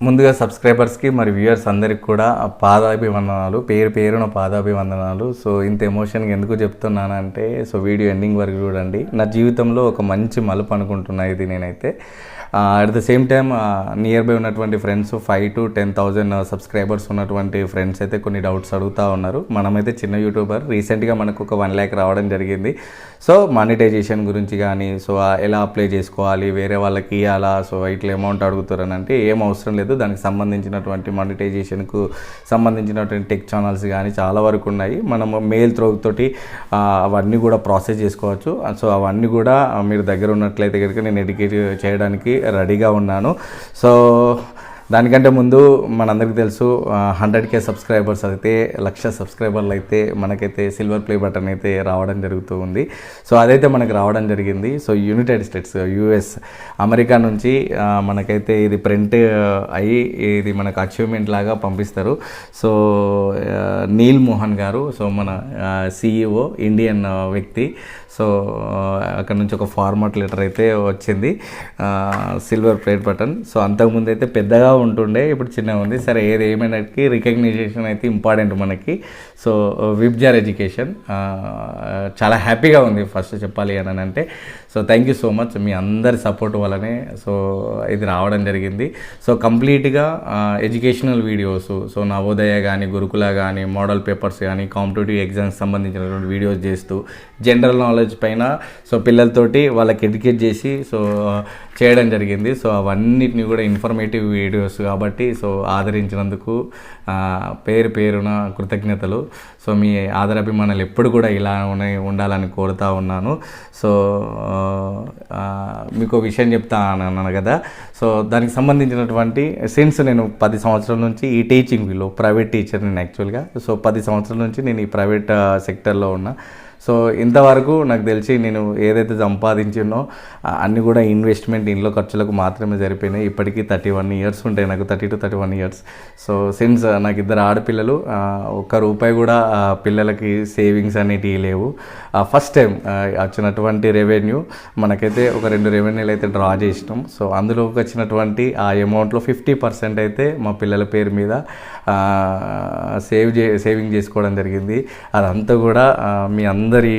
ముందుగా సబ్స్క్రైబర్స్కి మరి వ్యూయర్స్ అందరికి కూడా పాదాభివందనాలు పేరు పేరున పాదాభివందనాలు. సో ఇంత ఎమోషన్గా ఎందుకు చెప్తున్నానంటే సో వీడియో ఎండింగ్ వరకు చూడండి. నా జీవితంలో ఒక మంచి మలుపు అనుకుంటున్నా ఇది నేనైతే. At the same time nearby ఉన్నటువంటి friends five to ten thousand subscribers ఉన్నటువంటి ఫ్రెండ్స్ అయితే కొన్ని డౌట్స్ అడుగుతూ ఉన్నారు. మనమైతే చిన్న యూట్యూబర్ రీసెంట్గా మనకు ఒక వన్ ల్యాక్ రావడం జరిగింది. సో మానిటైజేషన్ గురించి కానీ సో ఎలా అప్లై చేసుకోవాలి వేరే వాళ్ళకి ఇవ్వాలా సో ఇట్లా అమౌంట్ అడుగుతారని అంటే ఏం అవసరం లేదు. దానికి సంబంధించినటువంటి మానిటైజేషన్కు సంబంధించినటువంటి టెక్ ఛానల్స్ కానీ చాలా వరకు ఉన్నాయి. మనము మెయిల్ త్రో తోటి అవన్నీ కూడా ప్రాసెస్ చేసుకోవచ్చు. సో అవన్నీ కూడా మీరు దగ్గర ఉన్నట్లయితే కనుక నేను ఎడ్యుకేట్ చేయడానికి రెడీగా ఉన్నాను. సో దానికంటే ముందు మనందరికీ తెలుసు హండ్రెడ్ కే సబ్స్క్రైబర్స్ అయితే లక్ష సబ్స్క్రైబర్లు అయితే మనకైతే సిల్వర్ ప్లే బటన్ అయితే రావడం జరుగుతూ ఉంది. సో అదైతే మనకు రావడం జరిగింది. So united states US America నుంచి మనకైతే ఇది ప్రింట్ అయ్యి ఇది మనకు అచీవ్మెంట్ లాగా పంపిస్తారు. సో నీల్ మోహన్ గారు సో మన సిఇఓ ఇండియన్ వ్యక్తి. సో అక్కడ నుంచి ఒక ఫార్మాట్ లెటర్ అయితే వచ్చింది సిల్వర్ ప్లేట్ బటన్ సో అంతకుముందు అయితే పెద్దగా ఉంటుండే ఇప్పుడు చిన్నగా ఉంది. సరే ఏది ఏమైనాకి రికగ్నైజేషన్ అయితే ఇంపార్టెంట్ మనకి. సో విబ్జార్ ఎడ్యుకేషన్ చాలా హ్యాపీగా ఉంది ఫస్ట్ చెప్పాలి అని అంటే. So thank you so much మీ అందరి సపోర్ట్ వల్లనే సో ఇది రావడం జరిగింది. సో కంప్లీట్గా ఎడ్యుకేషనల్ వీడియోస్ సో నవోదయ కానీ గురుకుల కానీ మోడల్ పేపర్స్ కానీ కాంపిటేటివ్ ఎగ్జామ్స్ సంబంధించినటువంటి వీడియోస్ చేస్తూ జనరల్ నాలెడ్జ్ పైన సో పిల్లలతోటి వాళ్ళకి ఎడ్యుకేట్ చేసి సో చేయడం జరిగింది. సో అవన్నిటిని కూడా ఇన్ఫర్మేటివ్ వీడియోస్ కాబట్టి సో ఆదరించినందుకు పేరు పేరున కృతజ్ఞతలు. సో మీ ఆదరాభిమానాలు ఎప్పుడు కూడా ఇలా ఉండాలని కోరుతా ఉన్నాను. సో మీకు విషయం చెప్తా అన్నాను కదా. సో దానికి సంబంధించినటువంటి సిన్స్ నేను పది సంవత్సరాల నుంచి ఈ టీచింగ్ వీలో ప్రైవేట్ టీచర్ నేను యాక్చువల్గా సో పది సంవత్సరాల నుంచి నేను ఈ ప్రైవేట్ సెక్టర్లో ఉన్నా. సో ఇంతవరకు నాకు తెలిసి నేను ఏదైతే సంపాదించినో అన్నీ కూడా ఇన్వెస్ట్మెంట్ ఇంట్లో ఖర్చులకు మాత్రమే జరిపోయినాయి ఇప్పటికీ థర్టీ వన్ ఇయర్స్ ఉంటాయి నాకు thirty two thirty one years. So since నాకు ఇద్దరు ఆడపిల్లలు ఒక్క రూపాయి కూడా పిల్లలకి సేవింగ్స్ అనేటివి లేవు. ఫస్ట్ టైం వచ్చినటువంటి రెవెన్యూ మనకైతే ఒక రెండు రెవెన్యూలు అయితే డ్రా చేసినాం. సో అందులోకి వచ్చినటువంటి ఆ అమౌంట్లో ఫిఫ్టీ పర్సెంట్ అయితే మా పిల్లల పేరు మీద సేవ్ చే సేవింగ్ చేసుకోవడం జరిగింది. అదంతా కూడా మీ అందరూ అందరి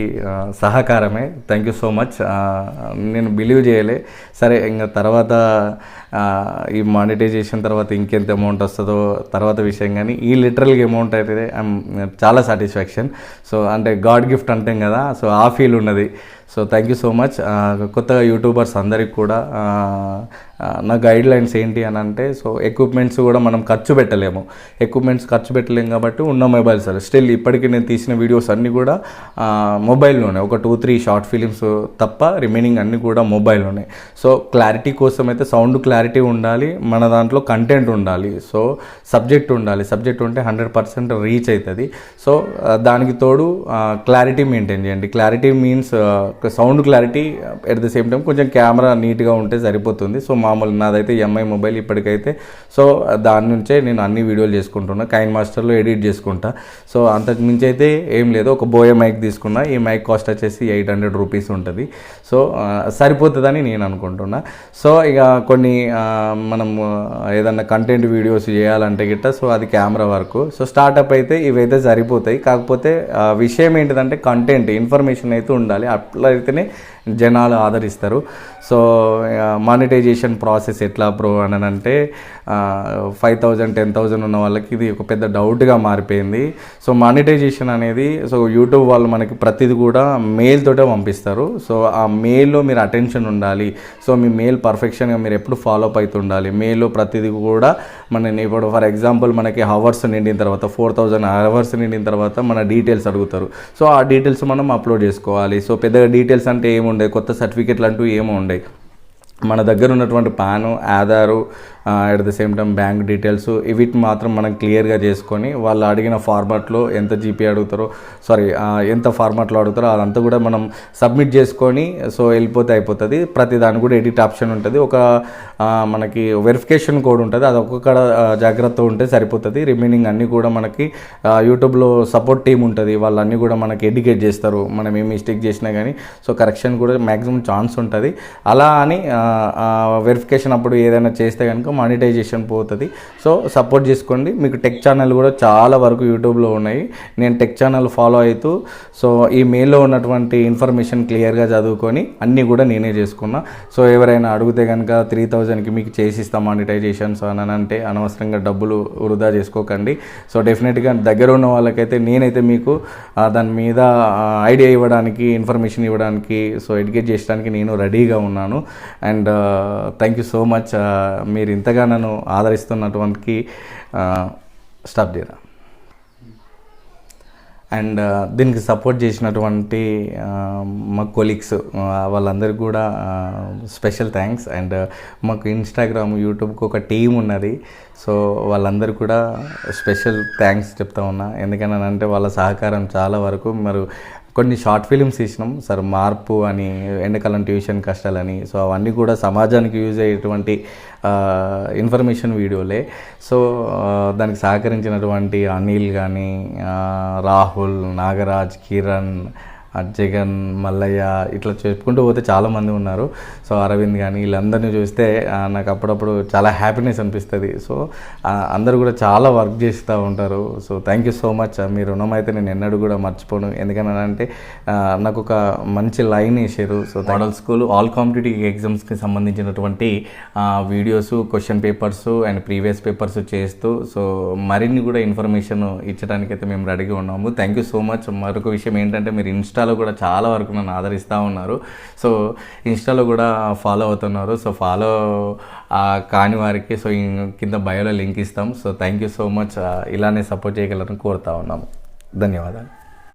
సహకారమే. థ్యాంక్ యూ సో మచ్ నేను బిలీవ్ చేయలే. సరే ఇంకా తర్వాత ఈ మానిటైజేషన్ తర్వాత ఇంకెంత అమౌంట్ వస్తుందో తర్వాత విషయం కానీ ఈ లిటరల్గా అమౌంట్ అయితే I'm చాలా సాటిస్ఫాక్షన్ సో అంటే గాడ్ గిఫ్ట్ అంటాం కదా సో ఆ ఫీల్ ఉన్నది. So thank you so much కొత్తగా యూట్యూబర్స్ అందరికి కూడా నా గైడ్ లైన్స్ ఏంటి అని అంటే సో ఎక్విప్మెంట్స్ కూడా మనం ఖర్చు పెట్టలేము. ఎక్విప్మెంట్స్ ఖర్చు పెట్టలేము కాబట్టి ఉన్న మొబైల్స్ స్టిల్ ఇప్పటికీ నేను తీసిన వీడియోస్ అన్నీ కూడా మొబైల్లోనే ఒక టూ త్రీ షార్ట్ ఫిలిమ్స్ తప్ప రిమైనింగ్ అన్నీ కూడా మొబైల్లోనే సో క్లారిటీ కోసం అయితే సౌండ్ క్లారిటీ ఉండాలి మన దాంట్లో కంటెంట్ ఉండాలి. సో సబ్జెక్ట్ ఉండాలి. సబ్జెక్ట్ ఉంటే హండ్రెడ్ పర్సెంట్ రీచ్ అవుతుంది. సో దానికి తోడు క్లారిటీ మెయింటైన్ చేయండి. Clarity means sound clarity at the same time కొంచెం కెమెరా నీట్గా ఉంటే సరిపోతుంది. సో మామూలు నాదైతే ఎంఐ మొబైల్ ఇప్పటికైతే. సో దాని నుంచే నేను అన్ని వీడియోలు చేసుకుంటున్నా. కైన్ మాస్టర్లో ఎడిట్ చేసుకుంటా. సో అంతకుమించి అయితే ఏం లేదు. ఒక బోయే మైక్ తీసుకున్నా. ఈ మైక్ కాస్ట్ వచ్చేసి ఎయిట్ హండ్రెడ్ రూపీస్ ఉంటుంది. సో సరిపోతుందని నేను అనుకుంటున్నా. సో ఇక కొన్ని మనం ఏదన్నా కంటెంట్ వీడియోస్ చేయాలంటే గిట్ట సో అది కెమెరా వరకు. సో స్టార్టప్ అయితే ఇవైతే సరిపోతాయి. కాకపోతే విషయం ఏంటిదంటే కంటెంట్ ఇన్ఫర్మేషన్ అయితే ఉండాలి. అట్లా అయితేనే జనాలు ఆదరిస్తారు. సో మానిటైజేషన్ ప్రాసెస్ ఎట్లా ప్రో అని అంటే ఫైవ్ థౌజండ్ టెన్ థౌజండ్ ఉన్న వాళ్ళకి ఇది ఒక పెద్ద డౌట్గా మారిపోయింది. సో మానిటైజేషన్ అనేది సో యూట్యూబ్ వాళ్ళు మనకి ప్రతిది కూడా మెయిల్ తోటే పంపిస్తారు. సో ఆ మెయిల్లో మీరు అటెన్షన్ ఉండాలి. సో మీ మెయిల్ పర్ఫెక్షన్గా మీరు ఎప్పుడు ఫాలో అప్ అవుతుండాలి మెయిల్లో ప్రతిది కూడా మన ఇప్పుడు ఫర్ ఎగ్జాంపుల్ మనకి హవర్స్ నిండిన తర్వాత ఫోర్ థౌజండ్ అవర్స్ నిండిన తర్వాత మన డీటెయిల్స్ అడుగుతారు. సో ఆ డీటెయిల్స్ మనం అప్లోడ్ చేసుకోవాలి. సో పెద్దగా డీటెయిల్స్ అంటే ఏముండే కొత్త సర్టిఫికెట్లు అంటూ ఏమి ఉండే మన దగ్గర ఉన్నటువంటి PAN Aadhaar at the same time bank details వీటిని మాత్రం మనం క్లియర్గా చేసుకొని వాళ్ళు అడిగిన ఫార్మాట్లో ఎంత జీపీ అడుగుతారో సారీ ఎంత ఫార్మాట్లో అడుగుతారో అదంతా కూడా మనం సబ్మిట్ చేసుకొని సో వెళ్ళిపోతే అయిపోతుంది. ప్రతి దాని కూడా ఎడిట్ ఆప్షన్ ఉంటుంది. ఒక మనకి వెరిఫికేషన్ కోడ్ ఉంటుంది. అది ఒక్కొక్క జాగ్రత్త ఉంటే సరిపోతుంది. రిమైనింగ్ అన్నీ కూడా మనకి యూట్యూబ్లో సపోర్ట్ టీం ఉంటుంది. వాళ్ళన్నీ కూడా మనకి ఎడ్యుకేట్ చేస్తారు. మనం ఏం మిస్టేక్ చేసినా కానీ సో కరెక్షన్ కూడా మ్యాక్సిమం ఛాన్స్ ఉంటుంది. అలా అని వెరిఫికేషన్ అప్పుడు ఏదైనా చేస్తే కనుక మానిటైజేషన్ పోతుంది. సో సపోర్ట్ చేసుకోండి. మీకు టెక్ ఛానల్ కూడా చాలా వరకు యూట్యూబ్లో ఉన్నాయి. నేను టెక్ ఛానల్ ఫాలో అవుతూ సో ఈ మెయిల్లో ఉన్నటువంటి ఇన్ఫర్మేషన్ క్లియర్గా చదువుకొని అన్నీ కూడా నేనే చేసుకున్నా. సో ఎవరైనా అడిగితే కనుక త్రీ థౌజండ్కి మీకు చేసిస్తాం మానిటైజేషన్స్ అని అంటే అనవసరంగా డబ్బులు వృధా చేసుకోకండి. సో డెఫినెట్గా దగ్గర ఉన్న వాళ్ళకైతే నేనైతే మీకు దాని మీద ఐడియా ఇవ్వడానికి ఇన్ఫర్మేషన్ ఇవ్వడానికి సో ఎడ్యుకేట్ చేయడానికి నేను రెడీగా ఉన్నాను. And thank you so much మీరు ఇంతగా నన్ను ఆదరిస్తున్నటువంటి స్టాప్ చేయరా? అండ్ దీనికి సపోర్ట్ చేసినటువంటి మా కొలీగ్స్ వాళ్ళందరికీ కూడా స్పెషల్ థ్యాంక్స్ అండ్ మాకు ఇన్స్టాగ్రామ్ యూట్యూబ్కి ఒక టీం ఉన్నది. సో వాళ్ళందరూ కూడా స్పెషల్ థ్యాంక్స్ చెప్తా ఉన్నా. ఎందుకని అంటే వాళ్ళ సహకారం చాలా వరకు మరి కొన్ని షార్ట్ ఫిలిమ్స్ తీసినాం. సార్ మార్పు అని ఎండకాలం ట్యూషన్ కష్టాలని సో అవన్నీ కూడా సమాజానికి యూజ్ అయ్యేటువంటి ఇన్ఫర్మేషన్ వీడియోలే. సో దానికి సహకరించినటువంటి అనిల్ కానీ రాహుల్ నాగరాజ్ కిరణ్ ఆ, జగన్ మల్లయ్య ఇట్లా చెప్పుకుంటూ పోతే చాలామంది ఉన్నారు. సో అరవింద్ కానీ వీళ్ళందరినీ చూస్తే నాకు అప్పుడప్పుడు చాలా హ్యాపీనెస్ అనిపిస్తుంది. సో అందరూ కూడా చాలా వర్క్ చేస్తూ ఉంటారు. So thank you so much మీ రుణం అయితే నేను ఎన్నడూ కూడా మర్చిపోను. ఎందుకని అంటే నాకు ఒక మంచి లైన్ వేసారు so model school all competitive ఎగ్జామ్స్కి సంబంధించినటువంటి videos question papers and previous papers చేస్తూ సో మరిన్ని కూడా ఇన్ఫర్మేషన్ ఇచ్చడానికైతే మేము రెడీగా ఉన్నాము. థ్యాంక్ యూ సో మచ్ మరొక విషయం ఏంటంటే మీరు ఇన్స్టా ఇన్స్టాలో కూడా చాలా వరకు నన్ను ఆదరిస్తూ ఉన్నారు. సో ఇన్స్టాలో కూడా ఫాలో అవుతున్నారు. సో ఫాలో కాని వారికి సో కింద బయోలో లింక్ ఇస్తాం. So thank you so much. ఇలానే సపోర్ట్ చేయగలరని కోరుతా ఉన్నాము. ధన్యవాదాలు.